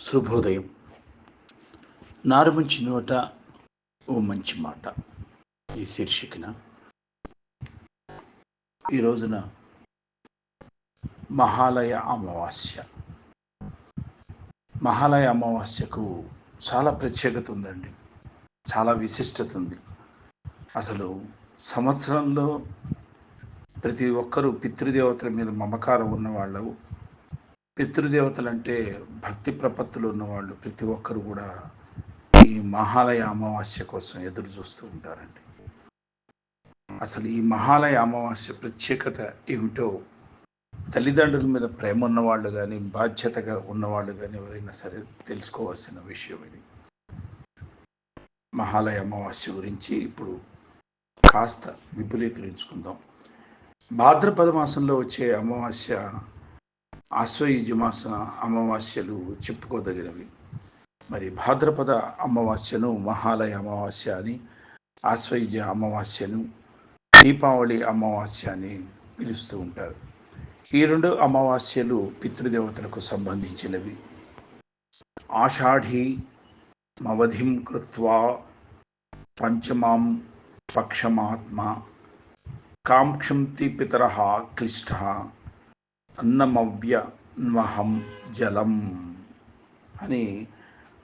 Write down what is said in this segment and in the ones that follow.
శుభోదయం. నారుమంచి నోట ఓ మంచి మాట. ఈ శీర్షికన ఈ రోజున మహాలయ అమావాస్య. మహాలయ అమావాస్యకు చాలా ప్రత్యేకత ఉందండి. చాలా విశిష్టత ఉంది. అసలు సంవత్సరంలో ప్రతి ఒక్కరూ పితృదేవతల మీద మమకారం ఉన్న వాళ్ళు పితృదేవతలు అంటే భక్తి ప్రపత్తులు ఉన్నవాళ్ళు. ప్రతి ఒక్కరు కూడా ఈ మహాలయ అమావాస్య కోసం ఎదురు చూస్తూ ఉంటారండి. అసలు ఈ మహాలయ అమావాస్య ప్రత్యేకత ఏమిటో తల్లిదండ్రుల మీద ప్రేమ ఉన్నవాళ్ళు కానీ బాధ్యతగా ఉన్నవాళ్ళు కానీ ఎవరైనా సరే తెలుసుకోవాల్సిన విషయం ఇది. మహాలయ అమావాస్య గురించి ఇప్పుడు కాస్త విపులీకరించుకుందాం. భాద్రపద మాసంలో వచ్చే అమావాస్య ఆశ్వయుజమాస అమావాస్యలు చెప్పుకోదగినవి. మరి భాద్రపద అమావాస్యను మహాలయ అమావాస్య అని ఆశ్వయుజ అమావాస్యను దీపావళి అమావాస్య అని పిలుస్తూ ఉంటారు. ఈ రెండు అమావాస్యలు పితృదేవతలకు సంబంధించినవి. ఆషాఢి మవధిం కృత్వా పంచమాం పక్షమాత్మ కాంక్షంతి పితర క్లిష్ట అన్నమవ్య మహం జలం అని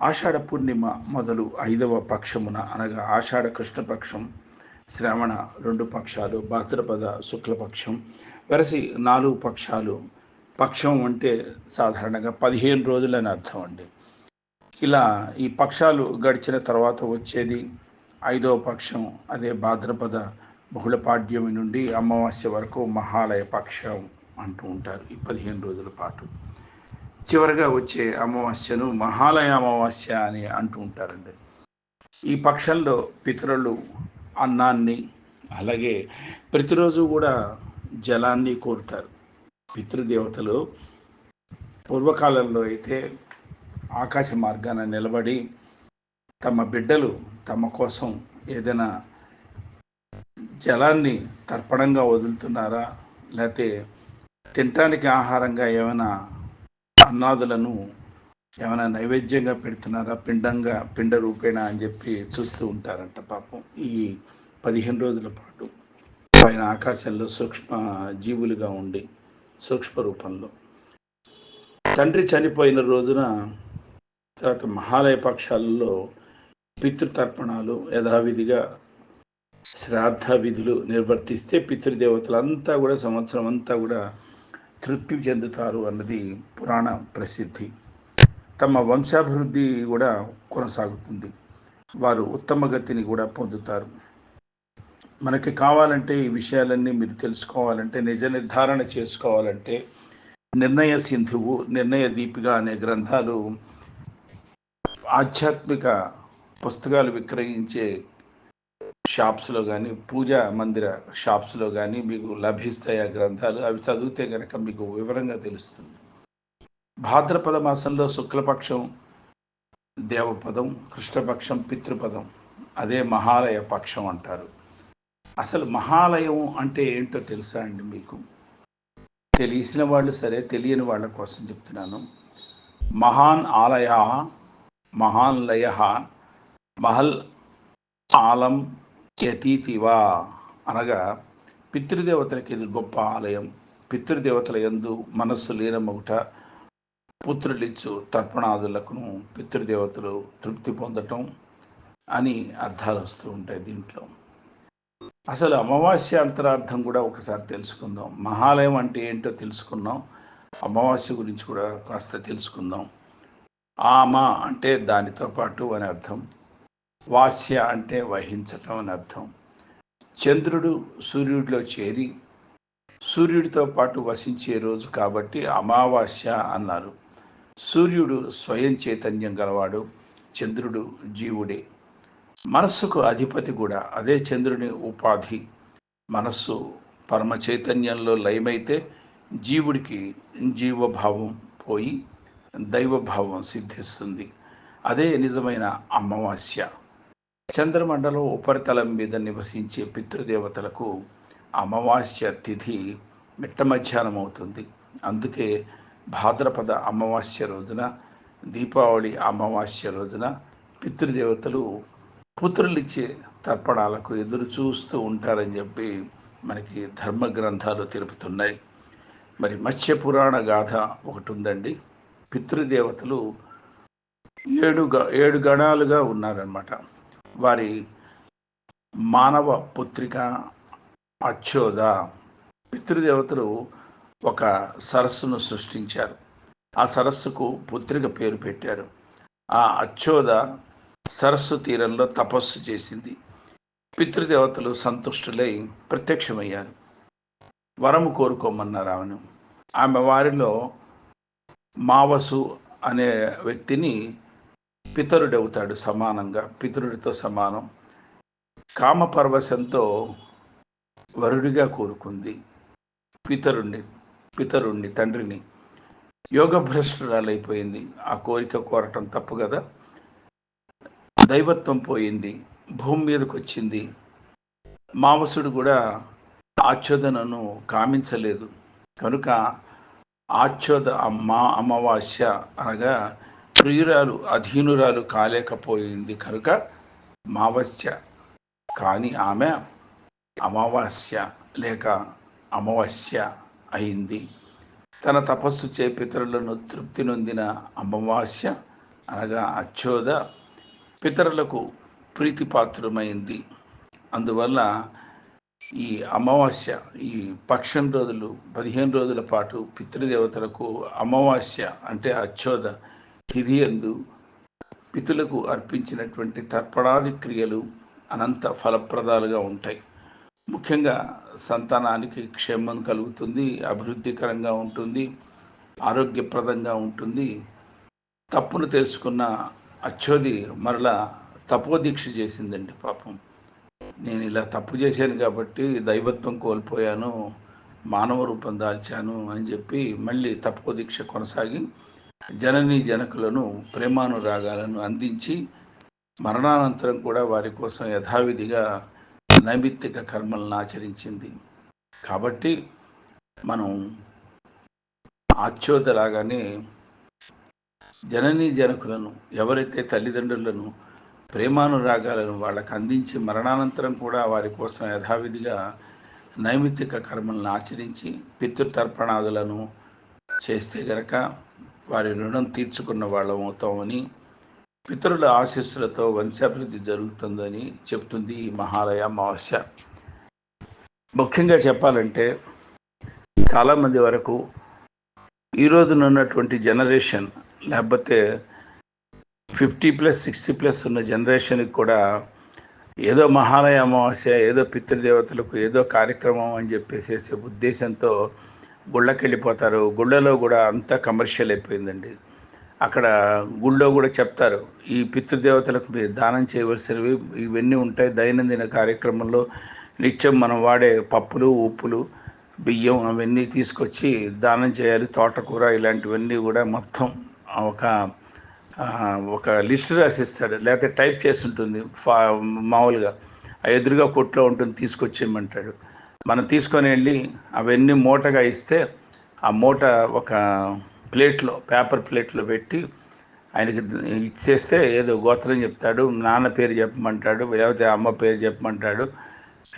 ఆషాఢ పూర్ణిమ మొదలు ఐదవ పక్షమున అనగా ఆషాఢ కృష్ణపక్షం శ్రావణ రెండు పక్షాలు భాద్రపద శుక్లపక్షం వెరసి నాలుగు పక్షాలు. పక్షం అంటే సాధారణంగా పదిహేను రోజులని అర్థం అండి. ఇలా ఈ పక్షాలు గడిచిన తర్వాత వచ్చేది ఐదవ పక్షం అదే భాద్రపద బహుళపాడ్యమి నుండి అమావాస్య వరకు మహాలయ పక్షం. అంటూ ఉంటారు ఈ పదిహేను రోజుల పాటు. చివరిగా వచ్చే అమావాస్యను మహాలయ అమావాస్య అని అంటూ ఉంటారండి. ఈ పక్షంలో పితరులు అన్నాన్ని అలాగే ప్రతిరోజు కూడా జలాన్ని కోరుతారు. పితృదేవతలు పూర్వకాలంలో అయితే ఆకాశ మార్గాన నిలబడి తమ బిడ్డలు తమ కోసం ఏదైనా జలాన్ని తర్పణంగా వదులుతున్నారా లేకపోతే తినటానికి ఆహారంగా ఏమైనా అన్నాదులను ఏమైనా నైవేద్యంగా పెడుతున్నారా? పిండంగా పిండ రూపేణ అని చెప్పి చూస్తూ ఉంటారంట పాపం ఈ పదిహేను రోజుల పాటు. పైన ఆకాశంలో సూక్ష్మ జీవులుగా ఉండి సూక్ష్మ రూపంలో. తండ్రి చనిపోయిన రోజున తర్వాత మహాలయ పక్షాలలో పితృతర్పణాలు యథావిధిగా శ్రాద్ధ విధులు నిర్వర్తిస్తే పితృదేవతలంతా కూడా సంవత్సరం అంతా కూడా తృప్తి చెందుతారు అన్నది పురాణ ప్రసిద్ధి. తమ వంశాభివృద్ధి కూడా కొనసాగుతుంది. వారు ఉత్తమ గతిని కూడా పొందుతారు. మనకి కావాలంటే ఈ విషయాలన్నీ మీరు తెలుసుకోవాలంటే నిజ నిర్ధారణ చేసుకోవాలంటే నిర్ణయ సింధువు నిర్ణయ దీపిక అనే గ్రంథాలు ఆధ్యాత్మిక పుస్తకాలు విక్రయించే షాప్స్లో కానీ పూజా మందిర షాప్స్లో కానీ మీకు లభిస్తాయి ఆ గ్రంథాలు? అవి చదివితే కనుక మీకు వివరంగా తెలుస్తుంది. భాద్రపద మాసంలో శుక్లపక్షం దేవపదం కృష్ణపక్షం పితృపదం అదే మహాలయ పక్షం అంటారు. అసలు మహాలయం అంటే ఏంటో తెలుసా అండి మీకు? తెలిసిన వాళ్ళు సరే తెలియని వాళ్ళ కోసం చెప్తున్నాను. మహాన్ ఆలయ మహాన్ లయ మహల్ ఆలం అతీతివా అనగా పితృదేవతలకి ఇది గొప్ప ఆలయం. పితృదేవతల ఎందు మనస్సు లీనమొకట పుత్రులిచ్చు తర్పణాదులకును పితృదేవతలు తృప్తి పొందటం అని అర్థాలు వస్తూ ఉంటాయి దీంట్లో. అసలు అమావాస్య అంతరార్థం కూడా ఒకసారి తెలుసుకుందాం. మహాలయం అంటే ఏంటో తెలుసుకున్నాం. అమావాస్య గురించి కూడా కాస్త తెలుసుకుందాం. ఆమ అంటే దానితో పాటు అని అర్థం. వాస్య అంటే వహించటం అని అర్థం. చంద్రుడు సూర్యుడిలో చేరి సూర్యుడితో పాటు వసించే రోజు కాబట్టి అమావాస్య అన్నారు. సూర్యుడు స్వయం చైతన్యం గలవాడు చంద్రుడు జీవుడే. మనస్సుకు అధిపతి కూడా అదే చంద్రుని ఉపాధి. మనస్సు పరమ చైతన్యంలో లయమైతే జీవుడికి జీవభావం పోయి దైవభావం సిద్ధిస్తుంది. అదే నిజమైన అమావాస్య. చంద్రమండలం ఉపరితలం మీద నివసించే పితృదేవతలకు అమావాస్య తిథి మిట్ట మధ్యాహ్నం అవుతుంది. అందుకే భాద్రపద అమావాస్య రోజున దీపావళి అమావాస్య రోజున పితృదేవతలు పుత్రులిచ్చే తర్పణాలకు ఎదురు చూస్తూ ఉంటారని చెప్పి మనకి ధర్మ గ్రంథాలు తెలుపుతున్నాయి. మరి మత్స్య పురాణ గాథ ఒకటి ఉందండి. పితృదేవతలు ఏడు ఏడు గణాలుగా ఉన్నారన్నమాట. వారి మానవ పుత్రిక అచ్చోద పితృదేవతలు ఒక సరస్సును సృష్టించారు. ఆ సరస్సుకు పుత్రిక పేరు పెట్టారు. ఆ అచ్చోద సరస్సు తీరంలో తపస్సు చేసింది. పితృదేవతలు సంతుష్టులై ప్రత్యక్షమయ్యారు. వరము కోరుకోమన్నారు ఆమెను ఆమె వారిలో మావసు అనే వ్యక్తిని పితరుడవుతాడు సమానంగా పితరుడితో సమానం. కామపరవశంతో వరుడిగా కోరుకుంది పితరుణ్ణి పితరుణ్ణి తండ్రిని. యోగ భ్రష్టురాలైపోయింది ఆ కోరిక కోరటం తప్పు కదా దైవత్వం పోయింది. భూమి మీదకి వచ్చింది మావసుడు కూడా ఆచ్ఛోదనను కామించలేదు. కనుక ఆచ్యోద అమ్మ అమావాస్య అనగా ప్రియురాలు అధీనురాలు కాలేకపోయింది కనుక మావస్య. కానీ ఆమె అమావాస్య లేక అమావాస్య అయింది. తన తపస్సు చే పితరులను తృప్తి నొందిన అమావాస్య అనగా అచ్చోద పితరులకు ప్రీతిపాత్రమైంది. అందువల్ల ఈ అమావాస్య ఈ పక్షం రోజులు పదిహేను రోజుల పాటు పితృదేవతలకు అమావాస్య అంటే అచ్చోద తిథి పితులకు అర్పించినటువంటి తర్పణాది క్రియలు అనంత ఫలప్రదాలుగా ఉంటాయి. ముఖ్యంగా సంతానానికి క్షేమం కలుగుతుంది అభివృద్ధికరంగా ఉంటుంది ఆరోగ్యప్రదంగా ఉంటుంది. తప్పును తెలుసుకున్న అచ్చోది మరలా తపోదీక్ష చేసిందండి పాపం. నేను ఇలా తప్పు చేశాను కాబట్టి దైవత్వం కోల్పోయాను మానవ రూపం దాల్చాను అని చెప్పి మళ్ళీ తపోదీక్ష కొనసాగి జననీ జనకులను ప్రేమానురాగాలను అందించి మరణానంతరం కూడా వారి కోసం యథావిధిగా నైమిత్తిక కర్మలను ఆచరించింది. కాబట్టి మనం ఆచ్యోదలాగానే జననీ జనకులను ఎవరైతే తల్లిదండ్రులను ప్రేమానురాగాలను వాళ్ళకు అందించి మరణానంతరం కూడా వారి కోసం యథావిధిగా నైమిత్తిక కర్మలను ఆచరించి పితృతర్పణాదులను చేస్తే గనక వారి రుణం తీర్చుకున్న వాళ్ళం అవుతామని పితరుల ఆశీస్సులతో వంశాభివృద్ధి జరుగుతుందని చెప్తుంది ఈ మహాలయ అమావాస్య. ముఖ్యంగా చెప్పాలంటే చాలామంది వరకు ఈరోజునున్నటువంటి ఉన్నటువంటి జనరేషన్ లేకపోతే ఫిఫ్టీ ప్లస్ సిక్స్టీ ప్లస్ ఉన్న జనరేషన్కి కూడా ఏదో మహాలయ అమావాస్య ఏదో పితృదేవతలకు ఏదో కార్యక్రమం అని చెప్పేసి ఉద్దేశంతో గుళ్ళకి వెళ్ళిపోతారు గుళ్ళలో కూడా అంతా కమర్షియల్ అయిపోయిందండి. అక్కడ గుళ్ళో కూడా చెప్తారు ఈ పితృదేవతలకు మీరు దానం చేయవలసినవి ఇవన్నీ ఉంటాయి. దైనందిన కార్యక్రమంలో నిత్యం మనం వాడే పప్పులు ఉప్పులు బియ్యం అవన్నీ తీసుకొచ్చి దానం చేయాలి. తోటకూర ఇలాంటివన్నీ కూడా మొత్తం ఒక ఒక లిస్ట్ రాసిస్తాడు లేకపోతే టైప్ చేసి ఉంటుంది ఫా మామూలుగా. ఎదురుగా కొట్లో ఉంటుంది తీసుకొచ్చేయమంటాడు. మనం తీసుకొని వెళ్ళి అవన్నీ మూటగా ఇస్తే ఆ మూట ఒక ప్లేట్లో పేపర్ ప్లేట్లో పెట్టి ఆయనకి ఇచ్చేస్తే ఏదో గోత్రం చెప్తాడు నాన్న పేరు చెప్పమంటాడు లేకపోతే అమ్మ పేరు చెప్పమంటాడు.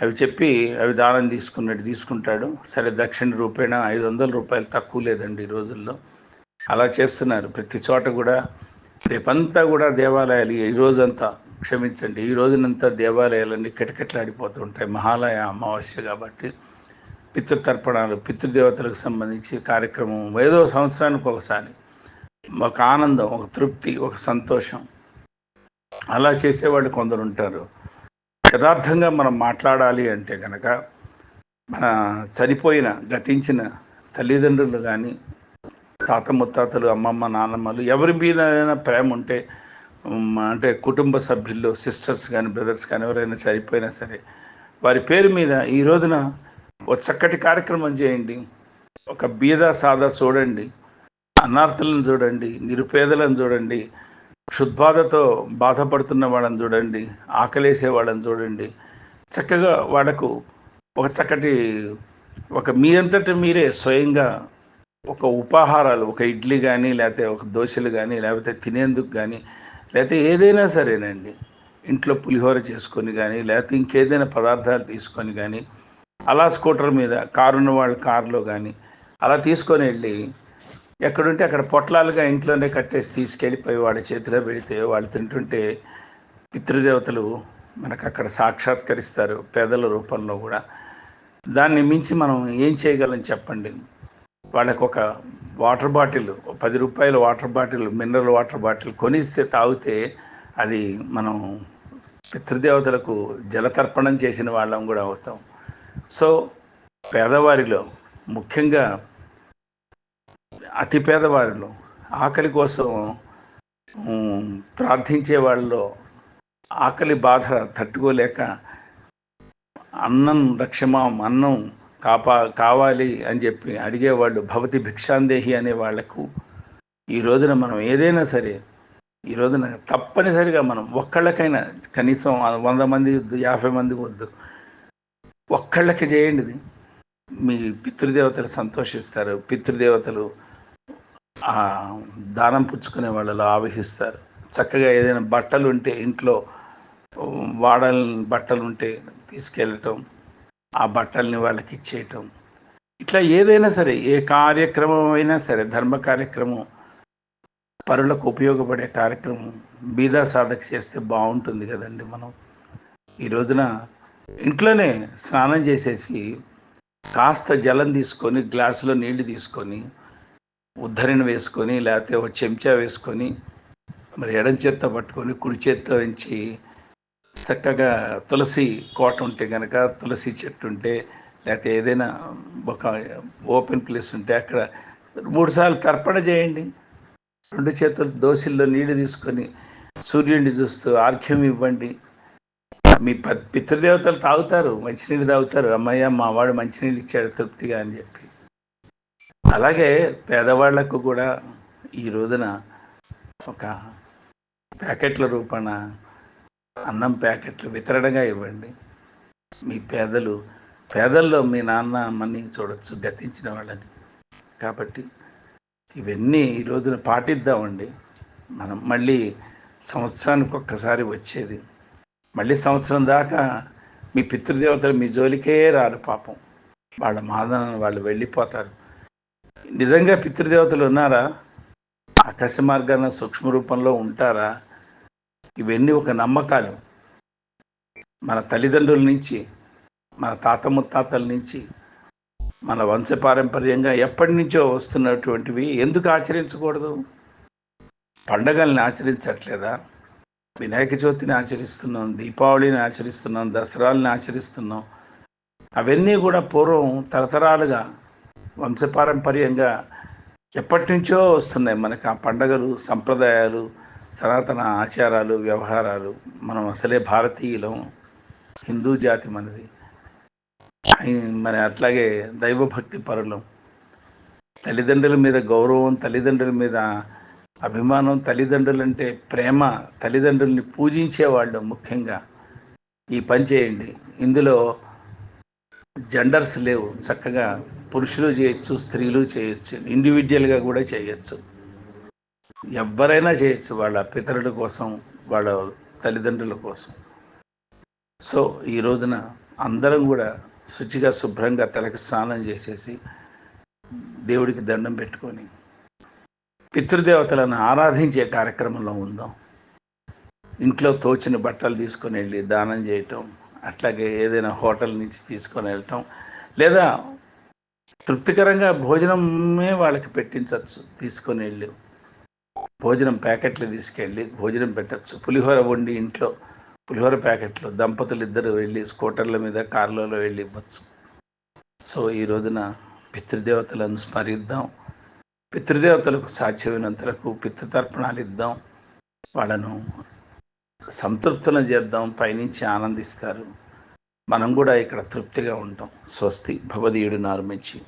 అవి చెప్పి అవి దానం తీసుకున్నట్టు తీసుకుంటాడు. సరే దక్షిణ రూపేణ ఐదు వందల రూపాయలు తక్కువ లేదండి ఈ రోజుల్లో. అలా చేస్తున్నారు. ప్రతి చోట కూడా రేపంతా కూడా దేవాలయాలు ఈ రోజంతా క్షమించండి. ఈ రోజునంతా దేవాలయాలన్నీ కిటకిటలాడిపోతుంటాయి. మహాలయ అమావాస్య కాబట్టి పితృతర్పణాలు పితృదేవతలకు సంబంధించి కార్యక్రమం ఏదో సంవత్సరానికి ఒకసారి. ఒక ఆనందం ఒక తృప్తి ఒక సంతోషం. అలా చేసేవాళ్ళు కొందరు ఉంటారు యథార్థంగా మనం మాట్లాడాలి అంటే కనుక మన చనిపోయిన గతించిన తల్లిదండ్రులు కానీ తాత ముత్తాతలు అమ్మమ్మ నాన్నమ్మలు ఎవరి మీద ప్రేమ ఉంటే అంటే కుటుంబ సభ్యుల్లో సిస్టర్స్ కానీ బ్రదర్స్ కానీ ఎవరైనా చనిపోయినా సరే వారి పేరు మీద ఈ రోజున ఒక చక్కటి కార్యక్రమం చేయండి. ఒక బీద సాదా చూడండి. అనార్థులను చూడండి. నిరుపేదలను చూడండి. క్షుద్బాధతో బాధపడుతున్న వాళ్ళని చూడండి. ఆకలేసే వాళ్ళని చూడండి. చక్కగా వాళ్ళకు ఒక చక్కటి ఒక మీ అంతటి మీరే స్వయంగా ఒక ఉపాహారాలు ఒక ఇడ్లీ కానీ లేకపోతే ఒక దోశలు కానీ లేకపోతే తినేందుకు కానీ లేకపోతే ఏదైనా సరేనండి. ఇంట్లో పులిహోర చేసుకొని కానీ లేకపోతే ఇంకేదైనా పదార్థాలు తీసుకొని కానీ అలా స్కూటర్ మీద కారున్న వాళ్ళ కారులో కానీ అలా తీసుకొని వెళ్ళి ఎక్కడుంటే అక్కడ పొట్లాలుగా ఇంట్లోనే కట్టేసి తీసుకెళ్ళిపోయి వాళ్ళ చేతిలో పెడితే వాళ్ళు తింటుంటే పితృదేవతలు మనకు అక్కడ సాక్షాత్కరిస్తారు పేదల రూపంలో కూడా. దాన్ని మించి మనం ఏం చేయగలం చెప్పండి? వాళ్ళకు ఒక వాటర్ బాటిల్ పది రూపాయల water bottle mineral water bottle కొనిస్తే తాగితే అది మనం పితృదేవతలకు జలతర్పణం చేసిన వాళ్ళం కూడా అవుతాం. సో పేదవారిలో ముఖ్యంగా అతి పేదవారిలో ఆకలి కోసం ప్రార్థించే వాళ్ళలో ఆకలి బాధ తట్టుకోలేక అన్నం రక్షమాం అన్నం కాపా కావాలి అని చెప్పి అడిగేవాళ్ళు భవతి భిక్షాందేహి అనే వాళ్ళకు ఈ రోజున మనం ఏదైనా సరే ఈ రోజున తప్పనిసరిగా మనం ఒక్కళ్ళకైనా కనీసం వంద మంది వద్దు యాభై మంది వద్దు ఒక్కళ్ళకి చేయండి మీ పితృదేవతలు సంతోషిస్తారు పితృదేవతలు దానం పుచ్చుకునే వాళ్ళలో ఆవహిస్తారు. చక్కగా ఏదైనా బట్టలు ఉంటే ఇంట్లో వాడాలని బట్టలు ఉంటే తీసుకెళ్ళటం ఆ బట్టల్ని వాళ్ళకి ఇచ్చేయటం ఇట్లా ఏదైనా సరే ఏ కార్యక్రమం అయినా సరే ధర్మ కార్యక్రమం పరులకు ఉపయోగపడే కార్యక్రమం బీదా సాధక చేస్తే బాగుంటుంది కదండి మనం. ఈ రోజున ఇంట్లోనే స్నానం చేసేసి కాస్త జలం తీసుకొని గ్లాసులో నీళ్ళు తీసుకొని ఉద్ధరణ వేసుకొని లేకపోతే ఒక చెంచా వేసుకొని మరి ఎడం చేత్తో పట్టుకొని కుడి చేత్తో నుంచి చక్కగా తులసి కోట ఉంటే కనుక తులసి చెట్టు ఉంటే లేకపోతే ఏదైనా ఒక ఓపెన్ ప్లేస్ ఉంటే అక్కడ మూడుసార్లు తర్పణ చేయండి. రెండు చేతులు దోశల్లో నీళ్ళు తీసుకొని సూర్యుడిని చూస్తూ ఆర్ఘ్యం ఇవ్వండి. మీ పితృదేవతలు తాగుతారు మంచినీళ్ళు తాగుతారు. అమ్మయ్య మా వాడు మంచినీళ్ళు ఇచ్చాడు తృప్తిగా అని చెప్పి. అలాగే పేదవాళ్ళకు కూడా ఈ రోజున ఒక ప్యాకెట్ల రూపాన అన్నం ప్యాకెట్లు వితరణగా ఇవ్వండి. మీ పేదలు పేదల్లో మీ నాన్న అమ్మని చూడొచ్చు గతించిన వాళ్ళని. కాబట్టి ఇవన్నీ ఈ రోజున పాటిద్దామండి. మనం మళ్ళీ సంవత్సరానికి ఒక్కసారి వచ్చేది. మళ్ళీ సంవత్సరం దాకా మీ పితృదేవతలు మీ జోలికే రారు పాపం. వాళ్ళ మాదన వాళ్ళు వెళ్ళిపోతారు. నిజంగా పితృదేవతలు ఉన్నారా? ఆకాశ మార్గాన సూక్ష్మ రూపంలో ఉంటారా? ఇవన్నీ ఒక నమ్మకాలు. మన తల్లిదండ్రుల నుంచి మన తాత ముత్తాతల నుంచి మన వంశపారంపర్యంగా ఎప్పటి నుంచో వస్తున్నటువంటివి ఎందుకు ఆచరించకూడదు? పండగల్ని ఆచరించట్లేదా? వినాయక చవితిని ఆచరిస్తున్నాం దీపావళిని ఆచరిస్తున్నాం దసరాల్ని ఆచరిస్తున్నాం. అవన్నీ కూడా పూర్వం తరతరాలుగా వంశపారంపర్యంగా ఎప్పటి నుంచో వస్తున్నాయి మనకు ఆ పండగలు సంప్రదాయాలు. సనాతన ఆచారాలు వ్యవహారాలు మనం అసలే భారతీయులం హిందూ జాతి మనది. మరి అట్లాగే దైవభక్తి పరులం. తల్లిదండ్రుల మీద గౌరవం తల్లిదండ్రుల మీద అభిమానం తల్లిదండ్రులు అంటే ప్రేమ తల్లిదండ్రుల్ని పూజించేవాళ్ళు ముఖ్యంగా. ఈ పని చేయండి. ఇందులో జెండర్స్ లేవు. చక్కగా పురుషులు చేయొచ్చు స్త్రీలు చేయొచ్చు ఇండివిజువల్గా కూడా చేయొచ్చు. ఎవరైనా చేయొచ్చు. వాళ్ళ పితరుల కోసం వాళ్ళ తల్లిదండ్రుల కోసం. సో ఈ రోజున అందరం కూడా శుచిగా శుభ్రంగా తలకి స్నానం చేసేసి దేవుడికి దండం పెట్టుకొని పితృదేవతలను ఆరాధించే కార్యక్రమంలో ఉందాం. ఇంట్లో తోచిన బట్టలు తీసుకొని వెళ్ళి దానం చేయటం అట్లాగే ఏదైనా హోటల్ నుంచి తీసుకొని వెళ్ళటం లేదా తృప్తికరంగా భోజనమే వాళ్ళకి పెట్టించవచ్చు తీసుకొని వెళ్ళి. భోజనం ప్యాకెట్లు తీసుకెళ్ళి భోజనం పెట్టచ్చు. పులిహోర వండి ఇంట్లో పులిహోర ప్యాకెట్లు దంపతులు ఇద్దరు వెళ్ళి స్కూటర్ల మీద కార్లలో వెళ్ళి ఇవ్వచ్చు. సో ఈ రోజున పితృదేవతలను స్మరిద్దాం. పితృదేవతలకు సాధ్యమైనంతలకు పితృతర్పణాలు ఇద్దాం. వాళ్ళను సంతృప్తులను చేద్దాం పైనుంచి ఆనందిస్తారు. మనం కూడా ఇక్కడ తృప్తిగా ఉంటాం. స్వస్తి. భవదీయుడు నార్మించి